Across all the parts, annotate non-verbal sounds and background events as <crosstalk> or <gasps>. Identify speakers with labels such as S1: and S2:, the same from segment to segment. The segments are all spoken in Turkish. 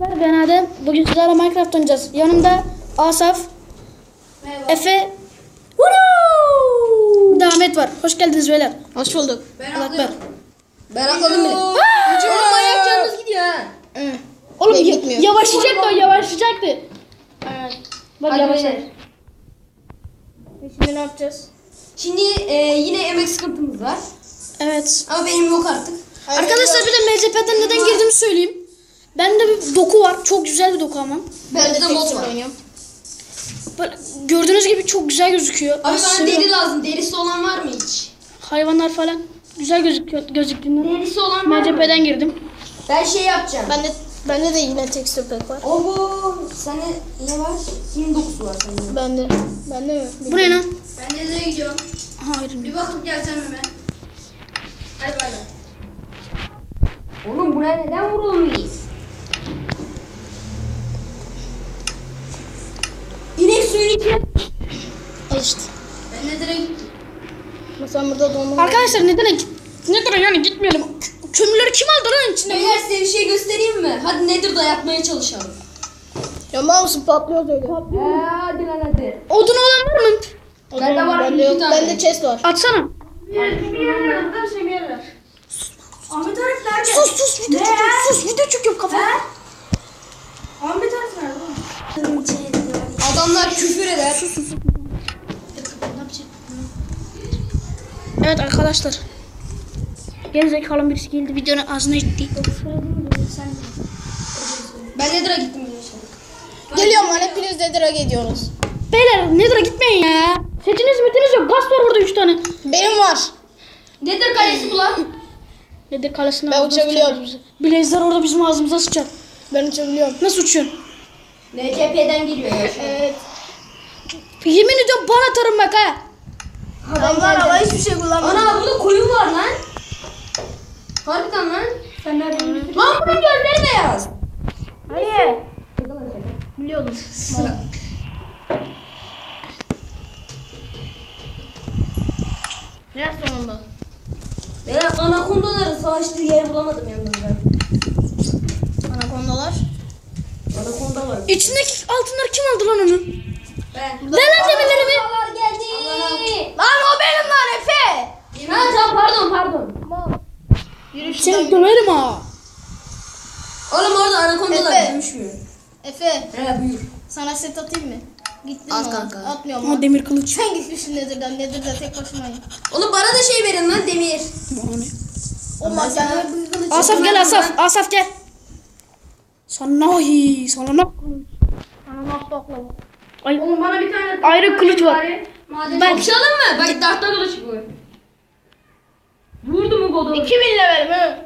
S1: Arkadaşlar ben Adem. Bugün sizlerle Minecraft oynayacağız. Yanımda Asaf,
S2: Merhaba.
S1: Efe, Woo! Ahmet var. Hoş geldiniz beyler.
S3: Hoş bulduk.
S2: Ben
S1: Allah
S2: atlıyorum.
S3: Ben atladım bile.
S2: Oğlum ayak yalnız gidiyor ha.
S1: Oğlum
S3: Ben
S1: ya-
S3: gitmiyorum.
S1: yavaşlayacaktı o yavaşlayacaktı. Evet. Bak
S2: Hadi
S1: yavaşladı.
S2: beyler.
S1: Şimdi ne yapacağız?
S2: Şimdi e, yine emek sıkıntımız var.
S1: Evet.
S2: Ama benim yok artık.
S1: Arkadaşlar bir de MCP'den neden girdiğimi söyleyeyim. Bende bir doku var. Çok güzel bir doku ama.
S2: Bende de mod var.
S3: oynuyorum.
S1: Böyle gördüğünüz gibi çok güzel gözüküyor.
S2: Abi bana deri lazım. Derisi olan var mı hiç?
S1: Hayvanlar falan güzel gözüküyor gözüktüğünden.
S2: Derisi olan var mı?
S1: MCP'den girdim.
S2: Ben şey yapacağım.
S3: Bende bende de yine tekstür pack var.
S2: Oho, sende ne var? 29 var sende.
S3: Bende. Bende mi?
S1: Bu ne lan?
S4: Ben de nereye gidiyorum?
S1: Hayır.
S4: Bir bakıp geleceğim hemen. Hadi bay bay.
S2: Oğlum buraya neden vurulmuyor?
S3: İşte.
S4: Ben gittim?
S3: Burada donma.
S1: Arkadaşlar neden neden yani gitmeyelim. Kö- Kömürleri kim aldı lan içine?
S2: Beyler size bir şey göstereyim mi? Hadi nedir dayatmaya çalışalım.
S3: Ya mal mısın patlıyor öyle.
S2: Eee hadi lan hadi.
S1: Odun olan var mı?
S2: Bende var
S3: Bende
S2: iki
S3: yok.
S2: tane.
S3: Bende chest var.
S1: Atsana.
S4: Bir yer, bir yer ver. Şey bir yer ver. Ahmet Arif nerede?
S1: Sus sus video çekiyorum. Sus video çekiyorum kafama.
S4: Ahmet Arif nerede?
S2: Adamlar küfür eder.
S1: Evet arkadaşlar. Gerizekalı birisi geldi videonun ağzına itti.
S2: Ben Nether'a gittim.
S3: Geliyorum lan hepiniz de drag ediyoruz.
S1: Beyler Nether'a gitmeyin ya. Seçiniz mitiniz yok. Gaz var burada 3 tane.
S3: Benim var.
S2: Nether kalesi bu lan.
S1: Nether kalesine
S3: Ben uçabiliyorum.
S1: Blazer orada bizim ağzımıza sıçar.
S3: Ben uçabiliyorum.
S1: Nasıl uçuyorsun?
S2: NCP'den geliyor ya şu an.
S3: Evet.
S1: Yemin ediyorum bana atarım bak ha.
S3: Adamlar ama hiçbir şey kullanmıyor.
S2: Ana burada koyun var lan. Harbiden lan.
S4: Sen nereden gittin?
S2: Lan bunun gözleri beyaz.
S1: Hayır.
S3: Biliyordum. Ne sonunda?
S2: Ben anakondaların savaştığı yeri bulamadım yalnız ben.
S3: Anakondalar.
S2: Anakonda var.
S1: İçindeki altınları kim aldı lan onu?
S4: Ben.
S1: Ver lan
S2: geldi.
S3: Lan o benim lan Efe.
S2: Ha tamam pardon pardon.
S3: Yürü
S1: Seni döverim ha.
S2: Oğlum orada anakondalar
S3: Efe.
S2: dönüşmüyor.
S3: Efe
S2: He buyur.
S3: sana set atayım mı? Gittin
S2: At
S3: mi?
S2: kanka.
S3: Atmıyorum
S1: Ha demir kılıç.
S3: Sen gitmişsin Nether'dan. Nether'da tek başımayım.
S2: Oğlum bana da şey verin lan demir.
S3: O madenler bir kılıç.
S1: Asaf gel Asaf. Asaf gel. Sana hi. Sana ne? Ay,
S4: Oğlum bana bir tane
S1: Ayrı kılıç var.
S4: Maden
S1: Ben-
S2: Kapışalım mı? Bak tahta kılıç bu. Vurdu mu godu?
S3: 2000 level mi?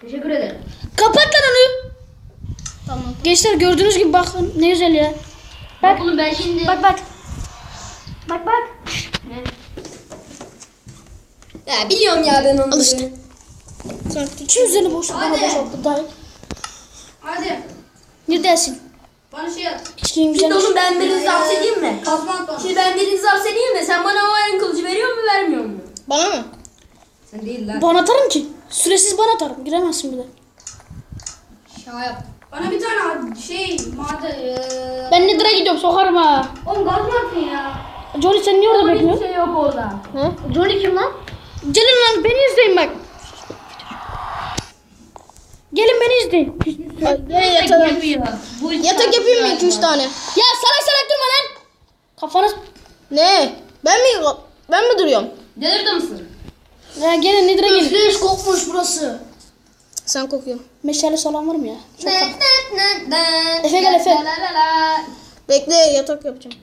S2: Teşekkür ederim.
S1: kapat lan onu.
S3: Tamam.
S1: Gençler gördüğünüz gibi bakın ne güzel ya.
S2: Bak oğlum ben şimdi...
S1: Bak bak. Bak bak.
S2: Ya biliyorum ya ben onu.
S1: Al işte. Sen kim üzerine boş bana
S4: Hadi.
S1: boşalttı dayı.
S4: Hadi.
S1: Ne dersin?
S4: Bana şey at.
S2: Şimdi
S1: güzelmiş.
S2: oğlum ben birinizi hapsedeyim mi?
S4: Kazma at bana.
S2: Şimdi ben birinizi hapsedeyim mi? Sen bana o ayın kılıcı veriyor mu vermiyor mu?
S3: Bana mı?
S2: Sen değil lan.
S1: Bana atarım ki. Süresiz bana atarım. Giremezsin bir de.
S2: Şaka yap.
S4: Bana bir tane şey maden. Eee...
S1: Ben Nether'a gidiyorum sokarım ha.
S4: Oğlum kazma atın ya.
S1: Johnny sen niye orada
S2: Hiçbir
S1: bekliyorsun?
S2: şey yok orada.
S3: He?
S1: Johnny kim lan? Gelin lan beni izleyin bak. Gelin beni izleyin.
S3: Gelin yatalım. Yatak yapayım mı 2-3 tane?
S1: Ya salak salak durma lan. Kafanız...
S3: Ne? Ben mi ben mi duruyorum?
S2: Delirdi misin?
S1: Ya gelin Nether'a gelin.
S4: Üfleyiş kokmuş burası.
S3: Sen kokuyorsun.
S1: Meşale salan var mı ya? Çok
S2: Efe
S1: gel, Efe.
S3: Bekle yatak yapacağım.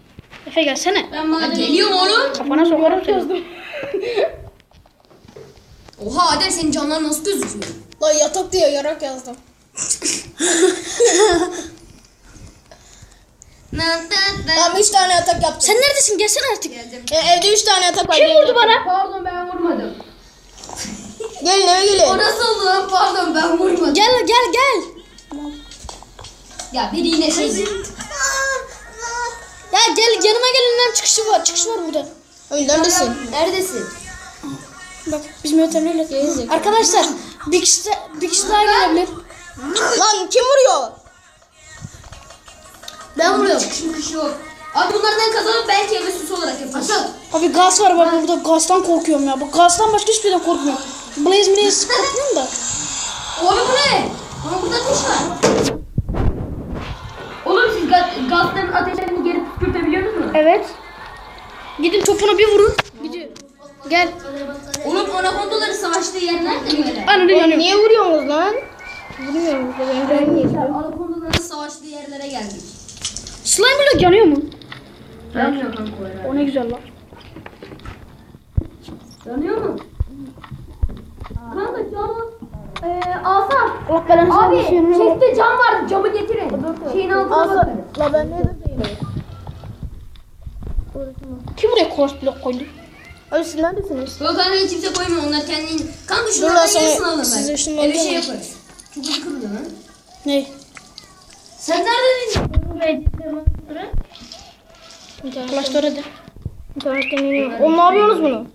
S1: Efe gelsene.
S4: Ben maden.
S2: Geliyorum oğlum.
S1: Kafana sokarım seni.
S2: Oha Adem senin canlar nasıl gözüküyor?
S3: Lan yatak diyor yarak yazdım. <laughs> Tamam 3 tane yatak yaptım.
S1: Sen neredesin? Gelsene artık.
S3: E, evde 3 tane yatak var.
S1: Kim vurdu bana?
S2: Pardon ben vurmadım.
S3: Gelin eve gelin.
S2: O nasıl oldu lan? Pardon ben vurmadım.
S1: Gel gel gel.
S2: Ya biri yine şey...
S1: Ya gel yanıma gelin lan çıkışı var. Çıkış var burada.
S3: Oy, neredesin?
S2: Neredesin?
S1: Bak bizim.
S3: Gerizekalı.
S1: Arkadaşlar bir kişi, de- bir kişi daha gelebilir.
S3: Lan kim vuruyor? Ben vuruyorum.
S2: Çıkış yok. Abi bunlardan kazanıp belki eve süs olarak yaparız.
S1: Abi gaz var ben burada gazdan korkuyorum ya. Bu gazdan başka hiçbir şeyden korkmuyorum. Blaze Blaze <laughs> korkmuyorum da.
S2: Oğlum bu ne? Ama burada ateş var. Oğlum siz gaz, gazların ateşlerini geri püskürtebiliyor musunuz?
S1: Evet. Gidin topuna bir vurun. Gidiyor. Gel.
S2: Oğlum anakondaların savaştığı yer nerede böyle?
S1: Ananı yanıyor.
S3: Niye vuruyorsunuz lan? Vurmuyorsunuz da ben.
S2: Anakondaların savaştığı yerlere geldik.
S1: Slime bile yanıyor mu?
S2: Yanmıyor kanka o herhalde.
S1: O ne güzel lan.
S2: Yanıyor mu? Kanka camı. Eee Asaf.
S1: Allah belanı
S2: Abi çekte cam var camı getirin. Şeyin altına bakın.
S3: La ben ne dedim?
S1: Kim buraya cross block koydu?
S3: Abi siz neredesiniz?
S2: Yok kanka hiç kimse koymuyor onlar kendini. Kanka
S3: lan
S2: şunlardan
S3: sana-
S2: yarısını alın
S3: size
S2: ben.
S3: şunu
S2: Eve şey yaparız. Çok kırılıyor lan.
S1: Ne?
S2: Sen neredeydin?
S1: Flash de.
S3: İnternetten iniyor. Oğlum ne yapıyorsunuz bunu?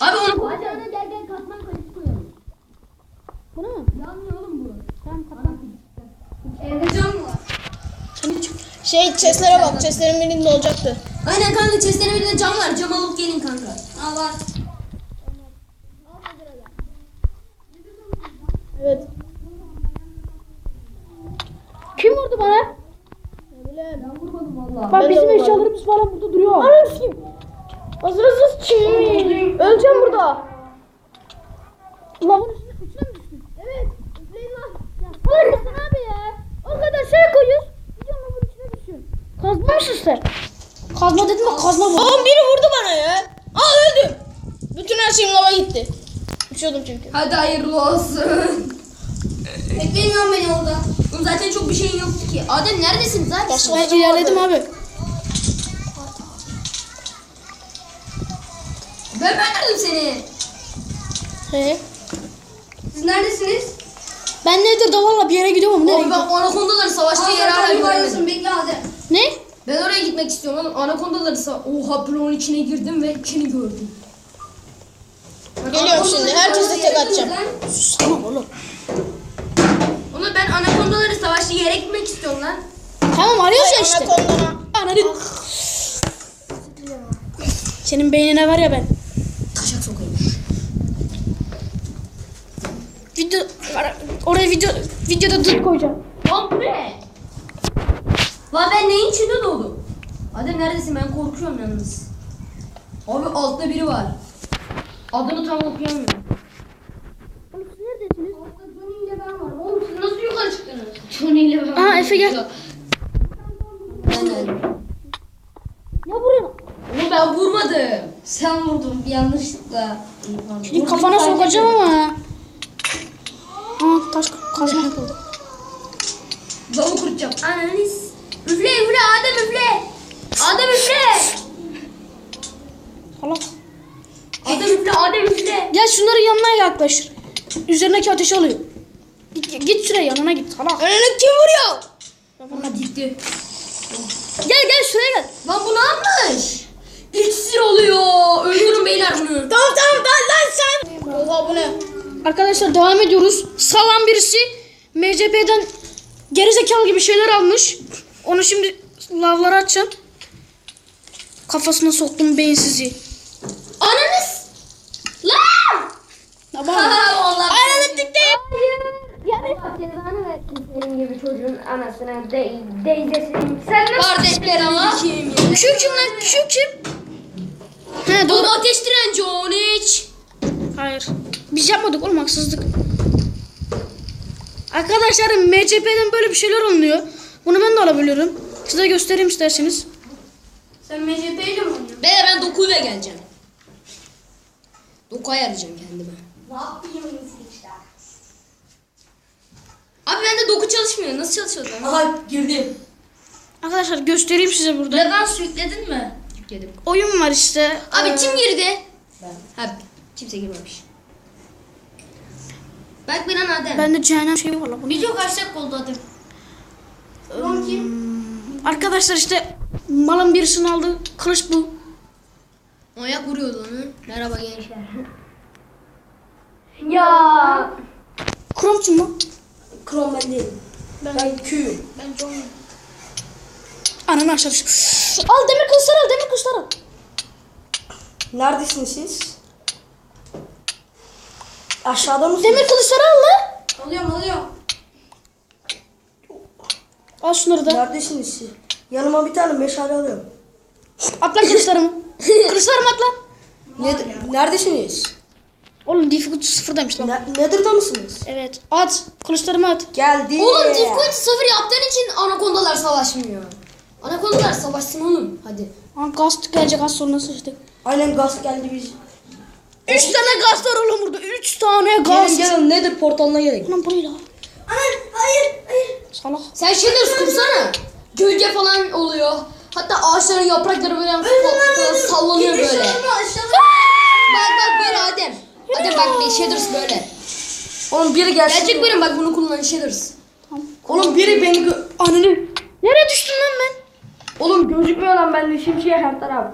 S2: Abi onu koy. Bacağına gel gel katman kayısı koyalım.
S1: Bu ne?
S2: Yanmıyor oğlum bu. Tamam katman Evde cam var.
S3: Şey chestlere bak. Chestlerin birinde olacaktı.
S2: Aynen kanka chestlerin birinde cam var. Cam alıp gelin kanka. Al var.
S3: Evet.
S1: Kim vurdu bana?
S2: Ben vurmadım valla.
S1: Bak
S3: Ben de
S1: bizim
S3: vurmadım.
S1: eşyalarımız falan burada duruyor.
S3: Anam kim? Hazır hazır çiğ. Öleceğim burada.
S1: Lavın üstüne, üstüne mi düştün? Evet. Üfleyin lan. Ya abi ya? O kadar şey koyuyoruz. Gidiyorsun lavın içine düşüyorsun. Sen? Kazma dedim mi kazma bu.
S3: Oğlum biri vurdu bana ya. Aa öldüm. Bütün her şeyim lava gitti. Uçuyordum çünkü.
S2: Hadi hayırlı olsun. <laughs> Beklemiyorum beni orada. Oğlum zaten çok bir şeyin yoktu ki. Adem neredesiniz abi?
S1: Ben ilerledim abi.
S2: Ben vermedim seni.
S1: He.
S2: Siz neredesiniz?
S1: Ben nedir davalla bir yere gidiyorum ama nereye
S2: Oğlum ben
S1: gidiyorum?
S2: savaştığı yeri hala. Bekle Adem.
S1: Ne?
S2: Ben oraya gitmek istiyorum oğlum. Anakondaları sa... Oha bloğun içine girdim ve içini gördüm.
S3: Geliyorum şimdi. Herkese tek atacağım.
S1: Sus tamam oğlum.
S2: Oğlum ben anakondaları savaştığı yere gitmek istiyorum lan.
S1: Tamam arıyoruz ya işte.
S3: Anakondana.
S1: Ananı. Senin beynine var ya ben.
S2: Taşak sokayım.
S1: Video oraya video videoda dur koyacağım.
S2: Ne? Lan ben neyin içinde doğdum? Adem neredesin? Ben korkuyorum yalnız. Abi altta biri var. Adını tam okuyamıyorum.
S1: Oğlum siz neredesiniz?
S2: Altta Johnny ile ben varım. Oğlum siz nasıl yukarı çıktınız? Johnny ile ben
S1: Aa, Efe gel.
S2: Ben geldim.
S1: Ya buraya.
S2: Oğlum ben vurmadım. Sen vurdun yanlışlıkla.
S1: Şimdi kafana sokacağım ama. Aa taş kazma yapıldı.
S2: Davul kurutacağım. Ananis. Üfle üfle Adem üfle. Adem üfle.
S1: Allah.
S2: Adem üfle Adem üfle.
S1: Gel şunların yanına yaklaş. Üzerindeki ateşi alıyor. Git, git şuraya yanına git. Allah.
S3: Önüne kim vuruyor?
S2: Ama gitti.
S1: Gel gel şuraya gel.
S2: Lan bu ne yapmış? İksir oluyor. Öldürün beyler bunu.
S3: Tamam tamam lan lan sen. Oha bu ne?
S1: Arkadaşlar devam ediyoruz. Salan birisi MCP'den gerizekalı gibi şeyler almış. Onu şimdi lavlara atacağım. Kafasına soktum beyinsizi.
S2: Ananız. Lan.
S3: Aynen ettik değil.
S2: Yani cezanı versin senin gibi çocuğun anasına de deyzesin. Sen nasıl kardeşler ama?
S1: Q kim lan? Q kim? He doğru.
S2: Oğlum ateş direnci o ne hiç?
S1: Hayır. Biz yapmadık oğlum haksızlık. Arkadaşlar MCP'den böyle bir şeyler alınıyor. Bunu ben de alabiliyorum. Size göstereyim isterseniz.
S2: Sen MCP ile mi oynuyorsun? Be ben dokuyla geleceğim. Doku ayarlayacağım kendime.
S4: Ne yapayım işte.
S2: Abi bende doku çalışmıyor. Nasıl çalışıyor lan? Aha girdim.
S1: Arkadaşlar göstereyim size burada.
S2: Revans yükledin mi? Yükledim.
S1: Oyun var işte.
S2: Abi
S1: Ee,
S2: kim girdi? Ben. Ha kimse girmemiş. Bak bir an Adem.
S1: Bende cehennem şeyi var lan.
S2: Video kaç dakika oldu Adem? Kim?
S1: Arkadaşlar işte malın birisini aldı. Kılıç bu.
S2: Ayak vuruyordu onu. Merhaba gençler. ya.
S1: Krom kim lan?
S2: Krom ben değilim. Ben, ben Q'yum.
S1: Ben John. Ananı aşağı düş. Al demir kılıçları al demir kılıçları al.
S5: Neredesiniz siz? Aşağıda mısınız?
S1: Demir kılıçları al lan.
S2: Alıyorum alıyorum.
S1: Al şunları da.
S5: Neredesiniz siz? Yanıma bir tane meşale alıyorum.
S1: At lan kılıçlarımı. <laughs> Kılıçlarımı at lan.
S5: Ne, neredesiniz?
S1: Oğlum difficulty sıfır demiştim.
S5: Ne, Nether'da mısınız?
S1: Evet. At. Kılıçlarımı at.
S5: Geldi.
S2: Oğlum difficulty sıfır yaptığın için anakondalar savaşmıyor. Anakondalar savaşsın oğlum. Hadi.
S1: Ha, gaz gelecek az sonra sıçtık.
S5: Aynen gaz geldi biz.
S1: Üç tane gaz var oğlum burada. Üç tane
S5: Gelin
S1: gaz.
S5: gelin Nether portalına gelin.
S1: Lan burayı al.
S2: hayır hayır.
S1: Salak.
S2: Sen şeyleri kursana. Gölge falan oluyor. Hatta ağaçların yaprakları böyle sallanıyor böyle. Bak bak böyle Adem. Adem bak bir shaders böyle.
S5: Oğlum biri gelsin.
S2: Gerçek benim bak bunu kullanan shaders.
S5: Oğlum biri beni gö-
S1: Ananı. Nereye düştüm lan ben?
S5: Oğlum gözükmüyor lan bende şimşek her taraf.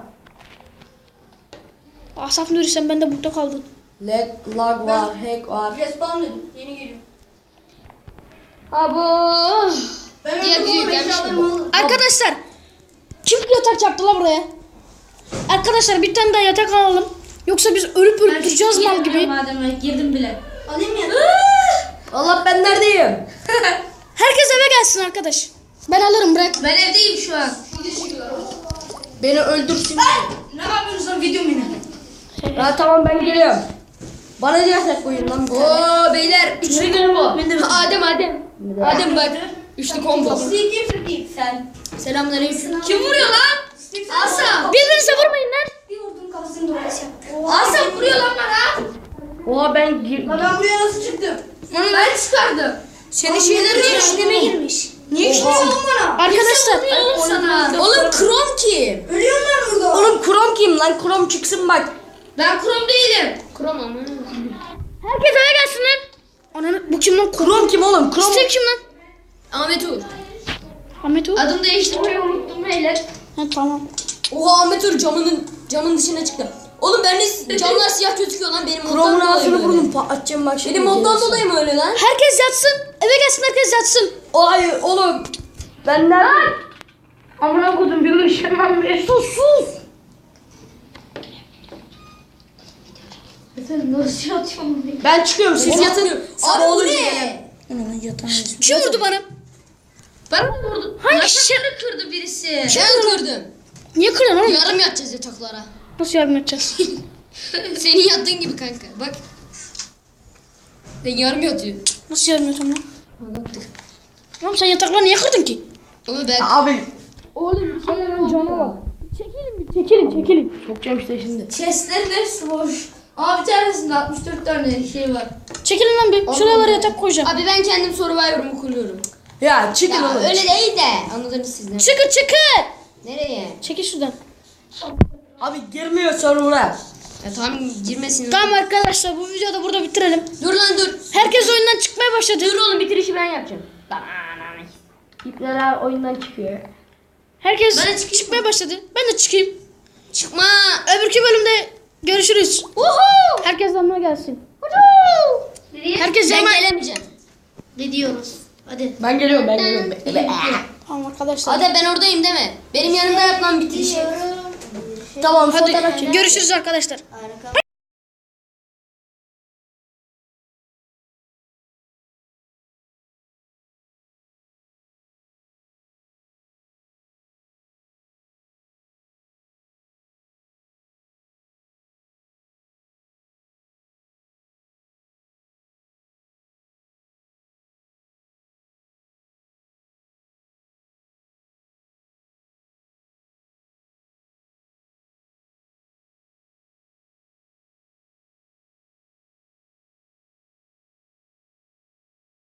S1: Asaf Nuri sen bende burada kaldın.
S5: Lag, lag var, hack var.
S2: Respawn dedim. Yeni geliyorum. Abo. Gelmiş?
S1: Arkadaşlar. Kim yatak yaptı la buraya? Arkadaşlar bir tane daha yatak alalım. Yoksa biz ölüp ölüp duracağız mal gibi.
S4: Madem girdim bile.
S2: Alayım ya. <gasps>
S5: Allah ben neredeyim? <laughs>
S1: Herkes eve gelsin arkadaş. Ben alırım bırak.
S4: Ben evdeyim şu an.
S5: Beni öldürsün.
S4: Ne yapıyorsunuz lan video mu yine?
S5: Ha tamam ben geliyorum. Bana ne yasak koyun lan.
S2: Oo beyler üçlü combo. Adem Adem. Adem bak. Üçlü combo.
S4: Kim fırtayım sen?
S2: Selamünaleyküm.
S4: Kim vuruyor lan? Asam.
S1: Birbirinize vurmayın lan.
S4: Bir vurdum kafasını dolayısıyla. Asam vuruyor lan bana.
S5: Oha ben gir...
S4: Lan ben buraya nasıl çıktım? Onu ben çıkardım.
S5: Senin
S4: şeylerin işleme
S1: girmiş.
S4: Niye oğlum bana?
S1: Arkadaşlar.
S4: Oğlum sana.
S2: Oğlum Krom kim?
S4: Ölüyorlar burada.
S5: Oğlum Krom kim lan? Krom çıksın bak.
S4: Ben kurum değilim.
S2: Krom ama.
S1: Herkes eve gelsin lan. Ananı bu kim lan?
S5: Krom kim oğlum? Krom.
S1: Steve kim lan?
S2: Ahmet Uğur.
S1: Ahmet Uğur.
S4: Adımı değiştirmeyi unuttum beyler.
S1: Ha tamam.
S2: Oha Ahmet Uğur camının camın dışına çıktı. Oğlum ben de camlar siyah gözüküyor lan benim
S5: Krom'un
S2: moddan dolayı
S5: ağzını
S2: böyle.
S5: burnunu patlatacağım bak şimdi.
S2: Benim moddan dolayı mı öyle lan?
S1: Herkes yatsın. Eve gelsin herkes yatsın.
S5: Hayır oğlum. Ben neredeyim?
S4: Amına kodum bir ışınlan bir.
S1: Sus sus.
S4: Sen nasıl yatıyorsun?
S5: Ben çıkıyorum siz yatın.
S2: Abi
S5: Sabah
S2: ne?
S5: gelin.
S1: Hemen yatağına Kim vurdu bana?
S4: Ben mi vurdum?
S1: Hangi?
S4: Yatakları kırdı birisi.
S2: Ben kırdım.
S1: Niye kırıyorsun oğlum?
S2: Yarım yatacağız yataklara.
S1: Nasıl yardım edeceğiz? <laughs>
S2: Senin yattığın gibi kanka. Bak. Ben yarım yatıyor.
S1: Nasıl yardım edeceğim lan?
S2: Anlattık.
S1: Oğlum sen yatakları niye kırdın ki?
S2: Ama ben
S5: Abi.
S1: Oğlum senin cana bak. Çekilin bir çekilin çekilin.
S5: Sokacağım işte şimdi.
S4: Chestlerin hepsi boş. Bir tanesinde 64 tane şey var.
S1: Çekilin lan bir. Şuralara yatak koyacağım.
S2: Abi ben kendim Survivor'ımı kuruyorum.
S5: Ya çıkın
S2: Ya
S5: oğlum.
S2: öyle değil de anladınız siz ne?
S1: Çıkın çıkın.
S2: Nereye?
S1: Çekil şuradan.
S5: Abi girmiyor server'a.
S2: Ya tamam girmesin.
S1: Tamam arkadaşlar bu videoyu da burada bitirelim.
S2: Dur lan dur.
S1: Herkes oyundan çıkmaya başladı.
S2: Dur oğlum bitirişi ben yapacağım.
S5: İpler oyundan çıkıyor.
S1: Herkes
S4: Ben de çıkayım
S1: çıkmaya başladı. Ben de çıkayım.
S2: Çıkma.
S1: Öbürkü bölümde görüşürüz. Herkes yanıma gelsin. Herkes
S2: Ben
S1: yanıma...
S2: gelemeyeceğim.
S4: Ne diyoruz? Hadi.
S5: Ben geliyorum ben geliyorum.
S1: Tamam arkadaşlar.
S2: Hadi ben oradayım deme. Benim yanımda yap lan bitirişi.
S5: Tamam
S1: Hadi görüşürüz arkadaşlar.
S4: Harika.